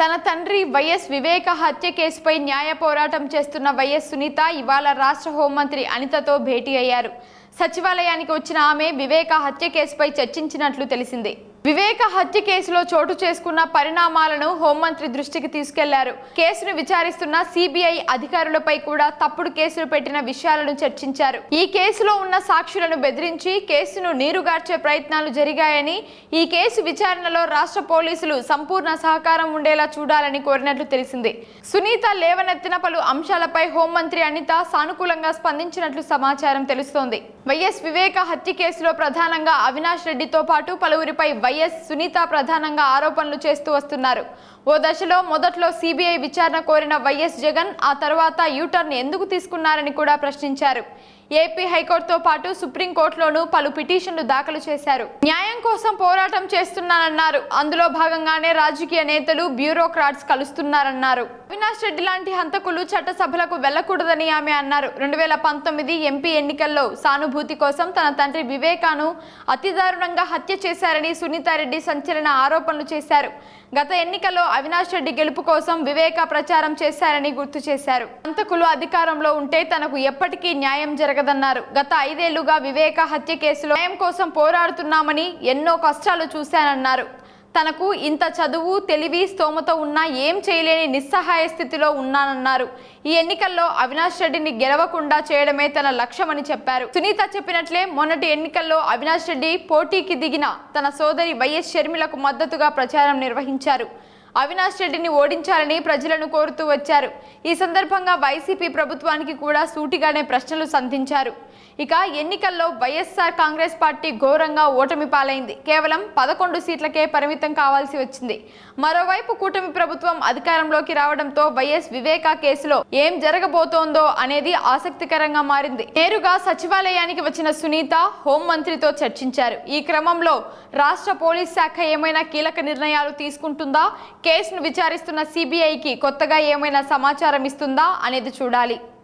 తన తండ్రి వైఎస్ వివేక హత్య కేసుపై న్యాయ పోరాటం చేస్తున్న వైఎస్ సునీత ఇవాళ రాష్ట్ర హోంమంత్రి అనితతో భేటీ అయ్యారు. సచివాలయానికి వచ్చిన ఆమె వివేక హత్య కేసుపై చర్చించినట్లు తెలిసింది. వివేక హత్య కేసులో చోటు చేసుకున్న పరిణామాలను హోంమంత్రి దృష్టికి తీసుకెళ్ళారు. కేసును విచారిస్తున్న సిబిఐ అధికారులపై కూడా తప్పుడు కేసులు పెట్టిన విషయాలను చర్చించారు. ఈ కేసులో ఉన్న సాక్షులను బెదిరించి కేసును నీరుగార్చే ప్రయత్నాలు జరిగాయని ఈ కేసు విచారణలో రాష్ట్ర పోలీసులు సంపూర్ణ సహకారం ఉండేలా చూడాలని కోరినట్లు తెలిసింది. సునీత లేవనెత్తిన పలు అంశాలపై హోంమంత్రి అనిత సానుకూలంగా స్పందించినట్లు సమాచారం తెలుస్తోంది. వైఎస్ వివేక హత్య కేసులో ప్రధానంగా అవినాష్ రెడ్డితో పాటు పలువురిపై వైఎస్ సునీత ప్రధానంగా ఆరోపణలు చేస్తూ వస్తున్నారు. ఓ దశలో మొదట్లో సిబిఐ విచారణ కోరిన వైఎస్ జగన్ ఆ తర్వాత యూటర్న్ ఎందుకు తీసుకున్నారని కూడా ప్రశ్నించారు. ఏపీ హైకోర్టుతో పాటు సుప్రీంకోర్టులోనూ పలు పిటిషన్లు దాఖలు చేశారు. న్యాయం కోసం పోరాటం చేస్తున్నానన్నారు. అందులో భాగంగానే రాజకీయ నేతలు బ్యూరోక్రాట్స్ కలుస్తున్నారన్నారు. అవినాష్ రెడ్డి లాంటి హంతకులు చట్టసభలకు వెళ్ళకూడదని ఆమె అన్నారు. రెండు వేల పంతొమ్మిది ఎంపీ ఎన్నికల్లో సానుభూతి కోసం తన తండ్రి వివేకాను అతి దారుణంగా హత్య చేశారని సునీతారెడ్డి సంచలన ఆరోపణలు చేశారు. గత ఎన్నికల్లో అవినాష్ రెడ్డి గెలుపు కోసం వివేక ప్రచారం చేశారని గుర్తు చేశారు. హంతకులు అధికారంలో ఉంటే తనకు ఎప్పటికీ న్యాయం జరగదన్నారు. గత ఐదేళ్ళుగా వివేక హత్య కేసులో న్యాయం కోసం పోరాడుతున్నామని ఎన్నో కష్టాలు చూశానన్నారు. తనకు ఇంత చదువు తెలివి స్తోమత ఉన్నా ఏం చేయలేని నిస్సహాయ స్థితిలో ఉన్నానన్నారు. ఈ ఎన్నికల్లో అవినాష్ రెడ్డిని గెలవకుండా చేయడమే తన లక్ష్యమని చెప్పారు. సునీత చెప్పినట్లే మొన్నటి ఎన్నికల్లో అవినాష్ రెడ్డి పోటీకి దిగిన తన సోదరి వైఎస్ షర్మిలకు మద్దతుగా ప్రచారం నిర్వహించారు. అవినాష్ రెడ్డిని ఓడించాలని ప్రజలను కోరుతూ వచ్చారు. ఈ సందర్భంగా వైసీపీ ప్రభుత్వానికి కూడా సూటిగానే ప్రశ్నలు సంధించారు. ఇక ఎన్నికల్లో వైఎస్ఆర్ కాంగ్రెస్ పార్టీ ఘోరంగా ఓటమి పాలైంది. కేవలం పదకొండు సీట్లకే పరిమితం కావాల్సి వచ్చింది. మరోవైపు కూటమి ప్రభుత్వం అధికారంలోకి రావడంతో వైఎస్ వివేకా కేసులో ఏం జరగబోతోందో అనేది ఆసక్తికరంగా మారింది. నేరుగా సచివాలయానికి వచ్చిన సునీత హోంమంత్రితో చర్చించారు. ఈ క్రమంలో రాష్ట్ర పోలీస్ శాఖ ఏమైనా కీలక నిర్ణయాలు తీసుకుంటుందా? కేసును విచారిస్తున్న సిబిఐకి కొత్తగా ఏమైనా సమాచారం ఇస్తుందా అనేది చూడాలి.